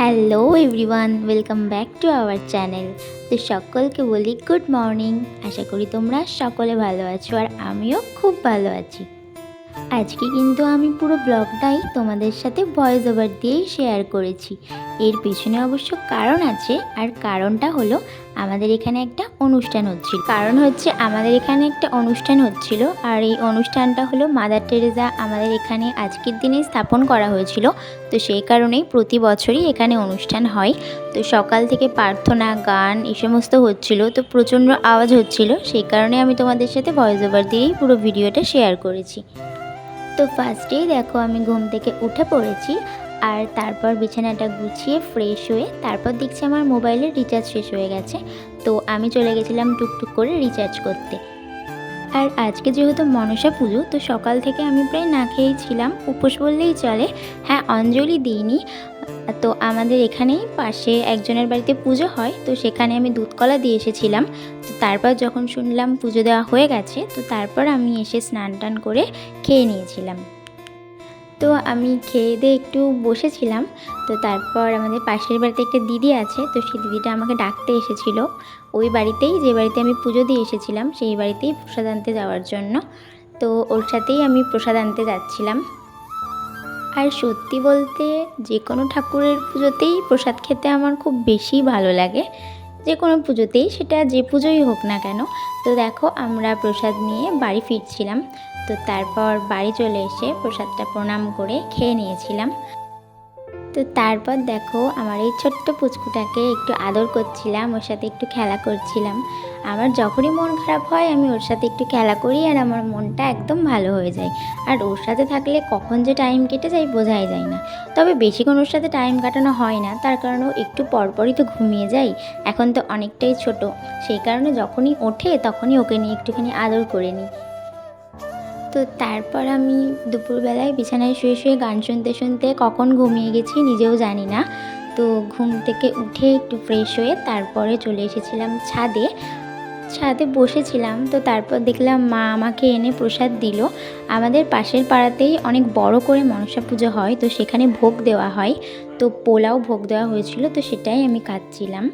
Hello everyone welcome back to our channel তো সকলকে বলি গুড মর্নিং আশা করি তোমরা সকলে ভালো আছো আর আমিও খুব ভালো আছি। আজকে কিন্তু আমি পুরো ব্লগটাই তোমাদের সাথে ভয়েস ওভার দিয়েই শেয়ার করেছি। এর পিছনে অবশ্য কারণ আছে, আর কারণটা হলো আমাদের এখানে একটা অনুষ্ঠান হচ্ছিল। কারণ হচ্ছে আমাদের এখানে একটা অনুষ্ঠান হচ্ছিল আর এই অনুষ্ঠানটা হলো মাদার টেরেজা আমাদের এখানে আজকের দিনে স্থাপন করা হয়েছিল। তো সেই কারণেই প্রতি বছরই এখানে অনুষ্ঠান হয়। তো সকাল থেকে প্রার্থনা, গান এই সমস্ত হচ্ছিল। তো প্রচণ্ড আওয়াজ হচ্ছিল। সেই কারণে আমি তোমাদের সাথে ভয়েস ওভার দিয়েই পুরো ভিডিওটা শেয়ার করেছি। তো ফার্স্টেই দেখো আমি ঘুম থেকে উঠে পড়েছি। আর তারপর বিছানাটা গুছিয়ে ফ্রেশ হয়ে তারপর দেখছি আমার মোবাইলের রিচার্জ শেষ হয়ে গেছে। তো আমি চলে গেছিলাম টুকটুক করে রিচার্জ করতে। আর আজকে যেহেতু মনসা পুজো, তো সকাল থেকে আমি প্রায় না খেয়েই ছিলাম। উপোস বললেই চলে। হ্যাঁ অঞ্জলি দিইনি। তো আমাদের এখানেই পাশে একজনের বাড়িতে পুজো হয়, তো সেখানে আমি দুধকলা দিয়ে এসেছিলাম। তো তারপর যখন শুনলাম পুজো দেওয়া হয়ে গেছে, তো তারপর আমি এসে স্নান টান করে খেয়ে নিয়েছিলাম। তো আমি খেয়ে দিয়ে একটু বসেছিলাম। তো তারপর আমাদের পাশের বাড়িতে একটা দিদি আছে, তো সেই দিদিটা আমাকে ডাকতে এসেছিল। ওই বাড়িতেই, যে বাড়িতে আমি পুজো দিয়ে এসেছিলাম, সেই বাড়িতেই প্রসাদ আনতে যাওয়ার জন্য। তো ওর সাথেই আমি প্রসাদ আনতে যাচ্ছিলাম। আর সত্যি বলতে, যে কোনো ঠাকুরের পুজোতেই প্রসাদ খেতে আমার খুব বেশি ভালো লাগে। যে কোনো পুজোতেই, সেটা যে পুজোই হোক না কেন, তো দেখো আমরা প্রসাদ নিয়ে বাড়ি ফিরছিলাম। তো তারপর বাড়ি চলে এসে প্রসাদটা প্রণাম করে খেয়ে নিয়েছিলাম। তো তারপর দেখো আমার এই ছোট্ট পুচকুটাকে একটু আদর করছিলাম, ওর সাথে একটু খেলা করছিলাম। আমার যখনই মন খারাপ হয়, আমি ওর সাথে একটু খেলা করি আর আমার মনটা একদম ভালো হয়ে যায়। আর ওর সাথে থাকলে কখন যে টাইম কেটে যায় বোঝাই যায় না। তবে বেশিক্ষণ ওর সাথে টাইম কাটানো হয় না, তার কারণ একটু পরপরই তো ঘুমিয়ে যায়। এখন তো অনেকটাই ছোট, সেই কারণে যখনই ওঠে তখনই ওকে নিয়ে একটুখানি আদর করে নিই। তো তারপর আমি দুপুরবেলায় বিছানায় শুয়ে শুয়ে গান শুনতে শুনতে কখন ঘুমিয়ে গেছি নিজেও জানি না। তো ঘুম থেকে উঠে একটু ফ্রেশ হয়ে তারপরে চলে এসেছিলাম ছাদে। ছাদে বসেছিলাম, তো তারপর দেখলাম মা আমাকে এনে প্রসাদ দিল। আমাদের পাশের পাড়াতেই অনেক বড় করে মনসা পুজো হয়, তো সেখানে ভোগ দেওয়া হয়। তো পোলাও ভোগ দেওয়া হয়েছিল, তো সেটাই আমি খাচ্ছিলাম।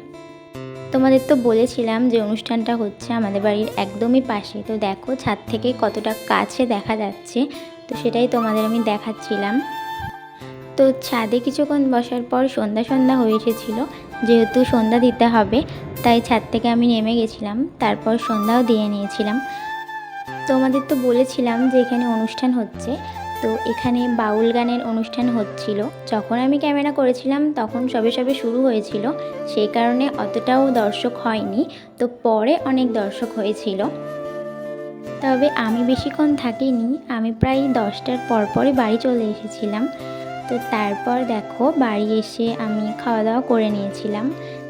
তোমাদের তো বলেছিলাম যে অনুষ্ঠানটা হচ্ছে আমাদের বাড়ির একদমই পাশে। তো দেখো ছাদ থেকে কতটা কাছে দেখা যাচ্ছে, তো সেটাই তোমাদের আমি দেখাচ্ছিলাম। তো ছাদে কিছুক্ষণ বসার পর সন্ধ্যা সন্ধ্যা হয়ে এসেছিল, যেহেতু সন্ধ্যা দিতে হবে, তাই ছাদ থেকে আমি নেমে গেছিলাম, তারপর সন্ধ্যাও দিয়ে নিয়েছিলাম। তোমাদের তো বলেছিলাম যে এখানে অনুষ্ঠান হচ্ছে তো এখানে বাউল গানের অনুষ্ঠান হচ্ছিল। যখন আমি ক্যামেরা করেছিলাম, তখন সবে সবে শুরু হয়েছিল। সেই কারণে অতটাও দর্শক হয়নি, তো পরে অনেক দর্শক হয়েছিল। তবে আমি বেশিক্ষণ থাকিনি, আমি প্রায় দশটার পরপরই বাড়ি চলে এসেছিলাম। তো তারপর দেখো, বাড়ি এসে আমি খাওয়া দাওয়া করে নিয়েছিলাম।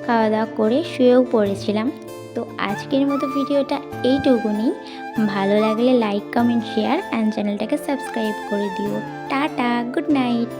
খাওয়া দাওয়া করে শুয়েও পড়েছিলাম। তো আজকের মতো ভিডিওটা এইটুকুনি। ভালো লাগলে লাইক কমেন্ট শেয়ার অ্যান্ড চ্যানেলটাকে সাবস্ক্রাইব করে দিও। Tata good night